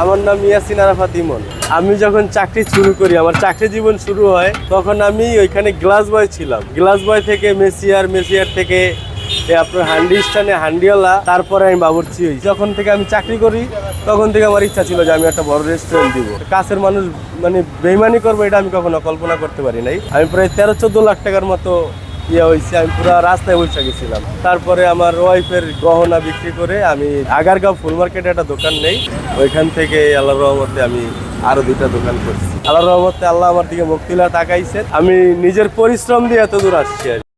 আমার নাম ইয়াসিন আরাফাত ইমন। আমি যখন চাকরি শুরু করি, আমার চাকরি জীবন শুরু হয়, তখন আমি ওইখানে গ্লাস বয় ছিলাম। গ্লাস বয় থেকে মেসিয়ার মেসিয়ার থেকে আপনার হান্ডি স্টানে হান্ডিওয়ালা তারপরে আমি বাবুর্চি হই। যখন থেকে আমি চাকরি করি, তখন থেকে আমার ইচ্ছা ছিল যে আমি একটা বড় রেস্টুরেন্ট দিব। কাছের মানুষ মানে বেইমানি করব এটা আমি কখনো কল্পনা করতে পারি নাই। আমি প্রায় তেরো, চোদ্দ লাখ টাকার মতো ইয়ে হয়েছে আমি পুরো রাস্তায় বসে গেছিলাম। তারপরে আমার ওয়াইফের গহনা বিক্রি করে আমি আগারগাঁও ফুল মার্কেটে একটা দোকান নেই। ওইখান থেকে আল্লাহ রহমতে আমি আরও দুইটা দোকান করছি। আল্লাহ রহমতে আল্লাহ আমার দিকে মুক্তিলা তাকাইছে। আমি নিজের পরিশ্রম দিয়ে এত দূর আসছি আর কি।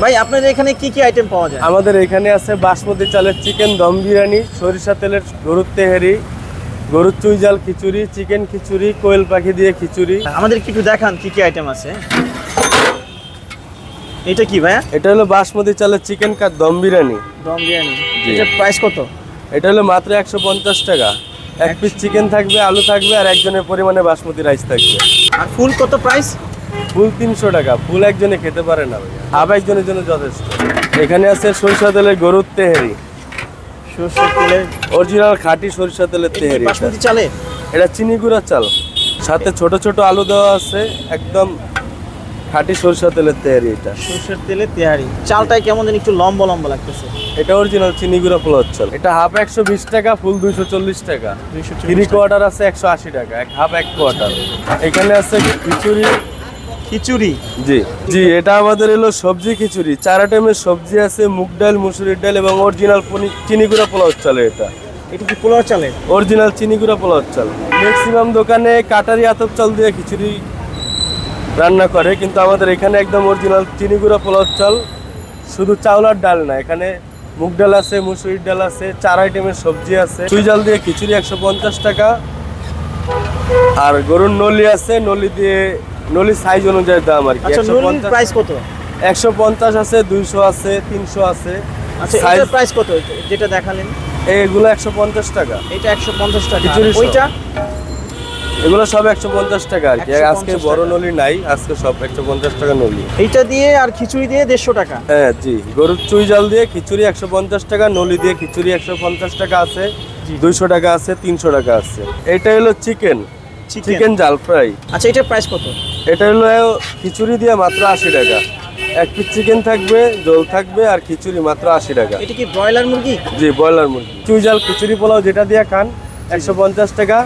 ভাই আপনাদের এখানে কি কি আইটেম পাওয়া যায়? আমাদের এখানে আছে বাসমতি চালের চিকেন দম বিরিয়ানি সরিষা তেলের গরুর তেহারি গরুর চুইজাল খিচুড়ি চিকেন খিচুড়ি কোয়েল পাখি দিয়ে খিচুড়ি। আমাদের একটু দেখান কি কি আইটেম আছে। এটা কি ভাইয়া? এটা হলো বাসমতি চালের চিকেন কার দম বিরিয়ানি। দম বিরিয়ানি। এটা প্রাইস কত? এটা হলো মাত্র একশো পঞ্চাশ টাকা। এক পিস চিকেন থাকবে আলু থাকবে আর একজনের পরিমাণে বাসমতি রাইস থাকবে। আর ফুল কত প্রাইস ফুল তিনশো টাকা। ফুল একজনে খেতে পারে না ভাইয়া। হাফ একজনের জন্য যথেষ্ট। এখানে আছে সরিষা তেলের গরুর তেহারি। সরষের তেলের অরিজিনাল খাঁটি সরিষা তেলের তেহারি। বাসমতি চালে? এটা চিনি গুঁড়া চাল। সাথে ছোট ছোট আলু দেওয়া আছে একদম খাঁটি সরিষা তেলের তেহারি এটা। সরষের তেলে তেহারি। চালটাই কেমন যেন একটু লম্বা লম্বা লাগতেছে। এটা অরিজিনাল চিনি গুঁড়া পোলাও চাল। এটা হাফ একশো বিশ টাকা ফুল দুইশো চল্লিশ টাকা। থ্রি কোয়ার্টার আছে একশো আশি টাকা এক হাফ এক কোয়ার্টার এখানে আছে খিচুড়ি খিচুড়ি? জি। জি এটা আমাদের এলো সবজি খিচুড়ি। চার আইটেমের সবজি আছে মুগ ডাল মুসুরির ডাল এবং অরিজিনাল চিনি গুঁড়া পোলাও চাল এটা। এটা কি পোলাও চালে? অরিজিনাল চিনি গুঁড়া পোলাও চাল। ম্যাক্সিমাম দোকানে কাটারি আতপ চাল দিয়ে খিচুড়ি রান্না করে কিন্তু আমাদের এখানে একদম অরিজিনাল চিনি গুঁড়া পোলাও চাল শুধু চাউল আর ডাল না এখানে মুগ ডাল আছে মুসুরির ডাল আছে চার আইটেমের সবজি আছে। চুই জাল দিয়ে খিচুড়ি একশো পঞ্চাশ টাকা। আর গরুর নলি আছে নলি দিয়ে নলি সাইজ অনুযায়ী দাম আর কি আচ্ছা প্রাইস কত? একশো পঞ্চাশ আছে দুইশো আছে তিনশো আছে। আচ্ছা প্রাইস কত? যেটা দেখালেন। এগুলো একশো পঞ্চাশ টাকা। এটা একশো পঞ্চাশ টাকা। ওইটা? এগুলো সব একশো পঞ্চাশ টাকা আর কি। আজকে বড়। নলি নাই আজকে সব একশো পঞ্চাশ টাকা নলি। এইটা দিয়ে আর খিচুড়ি দিয়ে দেড়শো টাকা। হ্যাঁ জি। গরুর চুই জাল দিয়ে খিচুড়ি একশো পঞ্চাশ টাকা নলি দিয়ে খিচুড়ি একশো পঞ্চাশ টাকা আছে। দুইশো টাকা আছে তিনশো টাকা আছে। এটা হলো চিকেন। চিকেন চিকেন জাল ফ্রাই। আচ্ছা এটার প্রাইস কত? এটা হলো খিচুড়ি দিয়ে মাত্র আশি টাকা। এক পিস চিকেন থাকবে জল থাকবে আর খিচুড়ি মাত্র আশি টাকা। এটা কি ব্রয়লার মুরগি? জি ব্রয়লার মুরগি। চুই জাল খিচুড়ি পোলাও যেটা দিয়ে খান একশো পঞ্চাশ টাকা।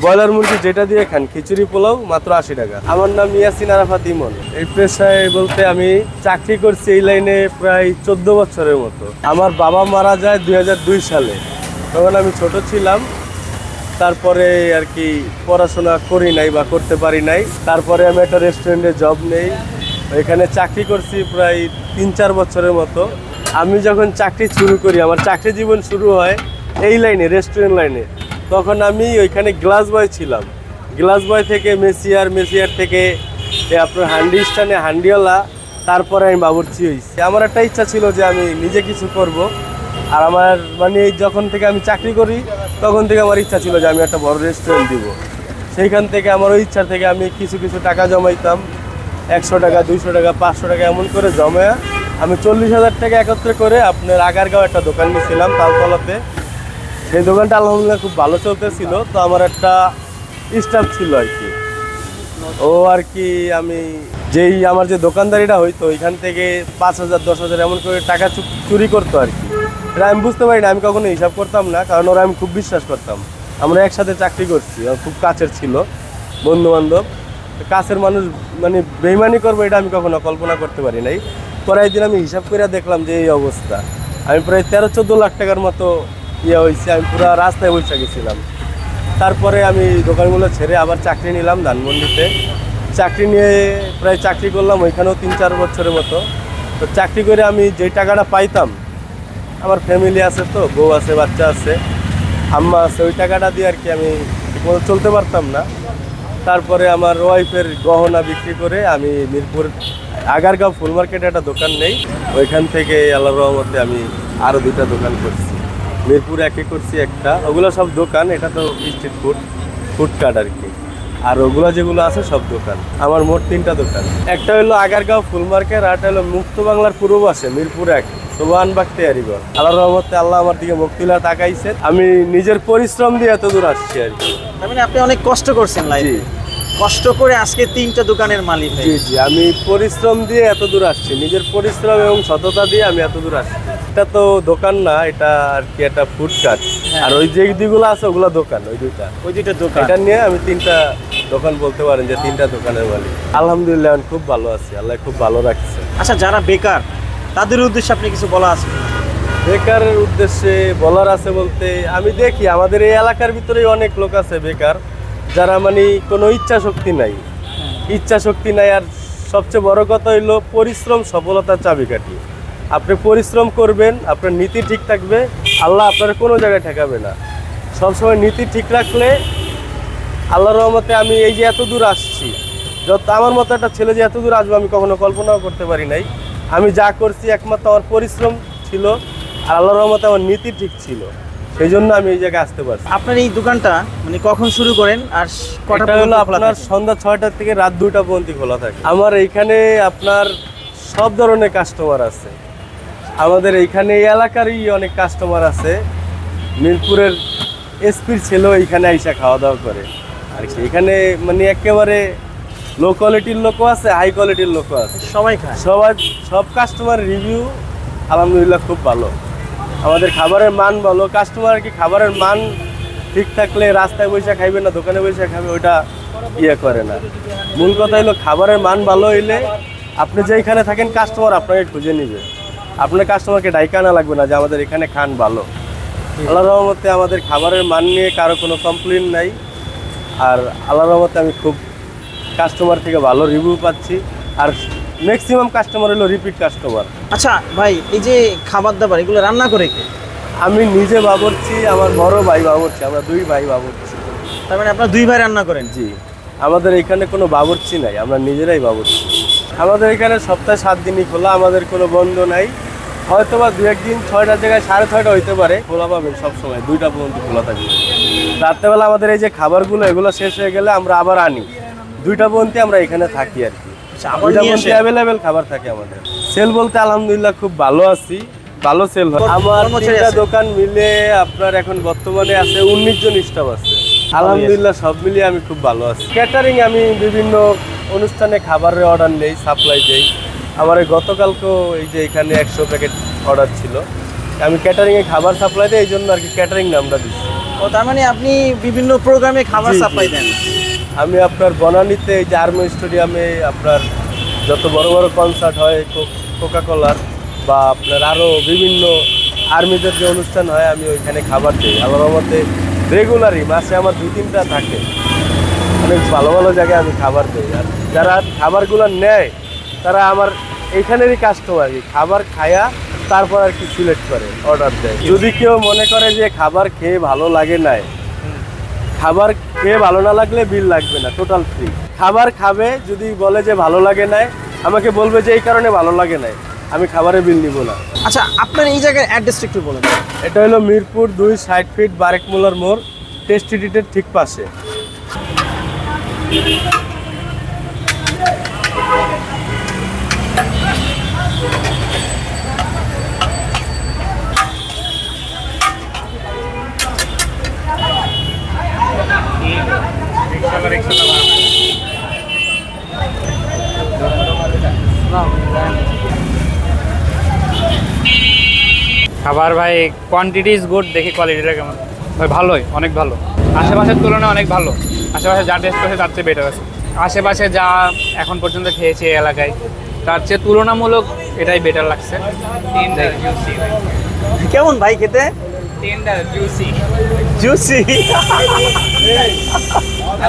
ব্রয়লার মুরগি যেটা দিয়ে খান খিচুড়ি পোলাও মাত্র আশি টাকা। আমার নাম ইয়াসিন আরাফাত ইমন। এই পেশায় বলতে আমি চাকরি করছি এই লাইনে প্রায় চোদ্দ বছরের মতো। আমার বাবা মারা যায় দুই হাজার দুই সালে। তখন আমি ছোট ছিলাম। তারপরে আর কি পড়াশোনা করি নাই বা করতে পারি নাই। তারপরে আমি একটা রেস্টুরেন্টে জব নেই। এখানে চাকরি করছি প্রায় তিন চার বছরের মতো। আমি যখন চাকরি শুরু করি, আমার চাকরি জীবন শুরু হয় এই লাইনে রেস্টুরেন্ট লাইনে। তখন আমি ওইখানে গ্লাস বয় ছিলাম। গ্লাস বয় থেকে মেসিয়ার মেসিয়ার থেকে আপনার হান্ডি স্টানে হান্ডিওয়ালা, তারপরে আমি বাবুর্চি হয়েছি। আমার একটা ইচ্ছা ছিল যে আমি নিজে কিছু করব। আর আমার মানে যখন থেকে আমি চাকরি করি তখন থেকে আমার ইচ্ছা ছিল যে আমি একটা বড় রেস্টুরেন্ট দিব। সেইখান থেকে আমার ওই ইচ্ছা থেকে আমি কিছু কিছু টাকা জমাইতাম। একশো টাকা, দুইশো টাকা, পাঁচশো টাকা এমন করে জমা আমি চল্লিশ হাজার টাকা একত্রে করে আপনার আগারগাঁও একটা দোকান নিয়েছিলাম তালতলাতে। সেই দোকানটা আলহামদুলিল্লাহ খুব ভালো চলতেছিল, তো আমার একটা স্টাফ ছিল আর কি। ও আর কি, আমি যেই আমার যে দোকানদারিটা হইতো, ওইখান থেকে পাঁচ হাজার, দশ হাজার এমন করে টাকা চুরি করতো আর কি। এটা আমি বুঝতে পারি না, আমি কখনো হিসাব করতাম না, কারণ ওরা আমি খুব বিশ্বাস করতাম। আমরা একসাথে চাকরি করছি খুব কাছের ছিল বন্ধু বান্ধব কাছের মানুষ মানে বেইমানি করব এটা আমি কখনো কল্পনা করতে পারি নাই। পরে একদিন আমি হিসাব করে দেখলাম যে এই অবস্থা। আমি প্রায় তেরো চোদ্দ লাখ টাকার মতো ইয়ে হয়েছে আমি পুরো রাস্তায় বসে গেছিলাম। তারপরে আমি দোকানগুলো ছেড়ে আবার চাকরি নিলাম ধানমন্ডিতে। চাকরি নিয়ে প্রায় চাকরি করলাম ওইখানেও তিন চার বছরের মতো। তো চাকরি করে আমি যেই টাকাটা পাইতাম আমার ফ্যামিলি আছে তো, বউ আছে, বাচ্চা আছে, আম্মা আছে, ওই টাকাটা দিয়ে আর কি আমি চলতে পারতাম না। তারপরে আমার ওয়াইফের গহনা বিক্রি করে আমি মিরপুর আগারগাঁও ফুল মার্কেটে একটা দোকান নেই, ওইখান থেকে আল্লাহ রহমতে আমি আরও দুটা দোকান করছি। মিরপুর একে করছি একটা, ওগুলো সব দোকান, এটা তো street food food food cart আর কি। আর ওগুলো যেগুলো আছে সব দোকান, আমার মোট তিনটা দোকান। একটা হলো আগারগাঁও ফুল মার্কেট আর একটা হলো মুক্ত বাংলার পূর্ব পাশে, মিরপুর এক। সোবান বাখতিয়ারিগর আল্লাহ রহমতে আল্লাহ আমার দিকে মুক্তিলা তাকাইছে। আমি নিজের পরিশ্রম দিয়ে এত দূর আসছি আর কি। মানে আপনি অনেক কষ্ট করছেন লাইফে কষ্ট করে আজকে তিনটা দোকানের মালিক জি জি আমি পরিশ্রম দিয়ে এত দূর আসছি। নিজের পরিশ্রম এবং সততা দিয়ে আমি এত দূর আসছি। এটা তো দোকান না এটা আর কি একটা ফুডকার্ট আর ওই যে দিকগুলো আছে ওগুলো দোকান ওই দুইটা। ওই দুইটা দোকান। এটা নিয়ে আমি তিনটা দোকান বলতে পারেন যে তিনটা দোকানের মালিক। আলহামদুলিল্লাহ আমি খুব ভালো আছি। আল্লাহ খুব ভালো রাখছে। আচ্ছা যারা বেকার তাদের উদ্দেশ্যে আপনি কিছু বলা আছে বেকারের উদ্দেশ্যে বলার আছে বলতে, আমি দেখি আমাদের এই এলাকার ভিতরেই অনেক লোক আছে বেকার, যারা মানে কোনো ইচ্ছা শক্তি নাই। ইচ্ছা শক্তি নাই আর সবচেয়ে বড় কথা হইল পরিশ্রম, সফলতার চাবিকাঠি। আপনি পরিশ্রম করবেন, আপনার নীতি ঠিক থাকবে, আল্লাহ আপনার কোনো জায়গায় ঠেকাবে না। সবসময় নীতি ঠিক রাখলে আল্লাহর রহমতে আমি এই যে এত দূর আসছি, যত আমার মতো একটা ছেলে যে এত দূর আসবে আমি কখনো কল্পনাও করতে পারি নাই। আমি যা করছি একমাত্র আমার পরিশ্রম ছিল আর আল্লাহর রহমতে আমার নীতি ঠিক ছিল। সেই জন্য আমি এই জায়গায় আসতে পারছি। আপনার এই দোকানটা মানে কখন শুরু করেন আর কটা হলো আপনার সন্ধ্যা ছয়টা থেকে রাত দুটা পর্যন্ত খোলা থাকে। আমার এইখানে আপনার সব ধরনের কাস্টমার আছে। আমাদের এইখানে এই এলাকারই অনেক কাস্টমার আছে। মিরপুরের এসপির ছেলেও এইখানে আইসা খাওয়া দাওয়া করে। আর এখানে মানে একেবারে লো কোয়ালিটির লোকও আছে হাই কোয়ালিটির লোকও আছে। সবাই খায়। সবাই সব কাস্টমার রিভিউ আলহামদুলিল্লাহ খুব ভালো। আমাদের খাবারের মান ভালো। কাস্টমার কি খাবারের মান ঠিক থাকলে রাস্তায় বসে খাইবে না দোকানে বসে খাবে ওইটা ইয়ে করে না। মূল কথা হলো খাবারের মান ভালো হইলে আপনি যেইখানে থাকেন কাস্টমার আপনাকে খুঁজে নিবে। আপনার কাস্টমারকে ডাইকা আনা লাগবে না যে আমাদের এখানে খান ভালো। আল্লাহ রহমতে আমাদের খাবারের মান নিয়ে কারও কোনো কমপ্লেন নাই। আর আল্লাহ রহমতে আমি খুব কাস্টমার থেকে ভালো রিভিউ পাচ্ছি। আর ম্যাক্সিমাম কাস্টমার হলো রিপিট কাস্টমার আচ্ছা ভাই এই যে খাবার দাবার এগুলো রান্না করে কে? আমি নিজে বাবরছি আমার বড় ভাই বাবরছি আমরা দুই ভাই বাবরছি। তার মানে আপনার দুই ভাই রান্না করেন? জি। আমাদের এখানে কোনো বাবরচি নাই আমরা নিজেরাই বাবরছি। আমাদের এখানে সপ্তাহে সাত দিনই খোলা আমাদের কোনো বন্ধ নাই। হয়তো বা দু একদিন ছয়টার জায়গায় সাড়ে ছয়টা হইতে পারে। খোলা পাবেন সবসময় দুইটা পর্যন্ত খোলা থাকবে। রাত্রেবেলা আমাদের এই যে খাবারগুলো এগুলো শেষ হয়ে গেলে আমরা আবার আনি। দুইটা পর্যন্ত আমরা এখানে থাকি আর কি। আচ্ছা, দুইটা পর্যন্ত অ্যাভেলেবেল খাবার থাকে আমাদের। সেল বলতে আলহামদুলিল্লাহ খুব ভালো আছি। ভালো সেল হয়। আমার তিনটা দোকান মিলে আপনার এখন বর্তমানে আছে উনিশ জন স্টাফ আছে। আলহামদুলিল্লাহ সব মিলিয়ে আমি খুব ভালো আছি। ক্যাটারিং আমি বিভিন্ন অনুষ্ঠানে খাবারের অর্ডার নেই সাপ্লাই দেই। আমার গতকালকেও এই যে এখানে একশো প্যাকেট অর্ডার ছিল। আমি ক্যাটারিংয়ে খাবার সাপ্লাই দিই এই জন্য আর কি ক্যাটারিং নামটা দিচ্ছি। ও তার মানে আপনি বিভিন্ন প্রোগ্রামে খাবার সাপ্লাই। দেন। আমি আপনার বনানীতে এই যে আর্মি স্টেডিয়ামে আপনার যত বড় বড় কনসার্ট হয় কোকা কোলার বা আপনার আরও বিভিন্ন আর্মিদের যে অনুষ্ঠান হয়, আমি ওইখানে খাবার দিই। আমার মতে রেগুলারই মাসে আমার দু তিনটা থাকে। অনেক ভালো ভালো জায়গায় আমি খাবার দিই। আর যারা খাবারগুলো নেয়, তারা আমার এইখানেরই কাস্টমার খাবার খায়া তারপর আর কি সিলেক্ট করে অর্ডার দেয়। যদি কেউ মনে করে যে খাবার খেয়ে ভালো লাগে নাই খাবার খেয়ে ভালো না লাগলে বিল লাগবে না টোটাল ফ্রি খাবার খাবে যদি বলে যে ভালো লাগে নাই আমাকে বলবে যে এই কারণে ভালো লাগে নাই আমি খাবারে বিল নিব না। আচ্ছা আপনার এই জায়গার অ্যাড্রেসটা একটু বলেন। এটা হলো মিরপুর দুই ষাট ফিট বারেকমুলার মোড় টেস্টিডিটের ঠিক পাশে। খাবার ভাই কোয়ান্টিটি ইজ গুড দেখি কোয়ালিটিটা কেমন। ভাই ভালোই অনেক ভালো। আশেপাশের তুলনায় অনেক ভালো। আশেপাশে যা টেস্ট করেছে তার চেয়ে বেটার আছে। আশেপাশে যা এখন পর্যন্ত খেয়েছে এই এলাকায় তার চেয়ে তুলনামূলক এটাই বেটার লাগছে। কেমন ভাই খেতে? জুসি জুসি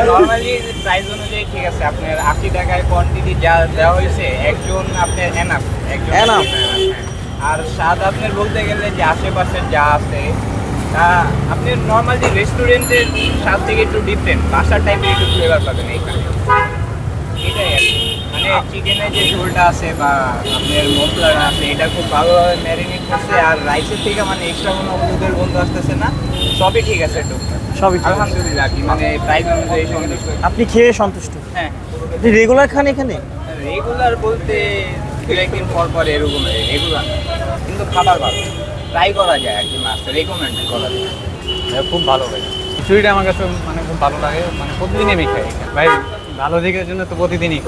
নর্মালি প্রাইস অনুযায়ী ঠিক আছে আপনার আশি টাকায় কোয়ান্টিটি যা দেওয়া হয়েছে একজন আপনার এনাফ একজন? আর স্বাদ আপনার বলতে গেলে যে আশেপাশে যা আছে তা আপনি নর্মাল যে রেস্টুরেন্টের স্বাদ থেকে একটু ডিফারেন্ট বাসার টাইপের একটু ফ্লেভার পাবেন এইখানে। এটাই আর। মানে চিকেনের যে ঝোলটা আছে বা আপনার মশলাটা আছে এটা খুব ভালোভাবে ম্যারিনেট করছে আর রাইসের থেকে মানে এক্সট্রা কোনো দুধের গন্ধ আসতেছে না সবই ঠিক আছে টুকটাক সবই। আলহামদুলিল্লাহ কি মানে প্রাইস অনুযায়ী সন্তুষ্ট আপনি খেয়ে সন্তুষ্ট? হ্যাঁ। আপনি রেগুলার খান এখানে? রেগুলার বলতে দু একদিন পর পর এরকম রেগুলার কিন্তু খাবার ভালো। ট্রাই করা যায় আর কি মাছটা রেকমেন্ড করা যায়। খুব ভালো ভাই। খিচুড়িটা আমার কাছে মানে খুব ভালো লাগে মানে প্রতিদিনই আমি খাই। ভাই ভালো দিকের জন্য তো প্রতিদিনই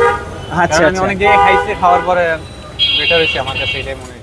আচ্ছা আমি আচ্ছা। অনেক জায়গায় খাইছি খাওয়ার পরে বেটার হয়েছে আমার কাছে এটাই মনে হয়।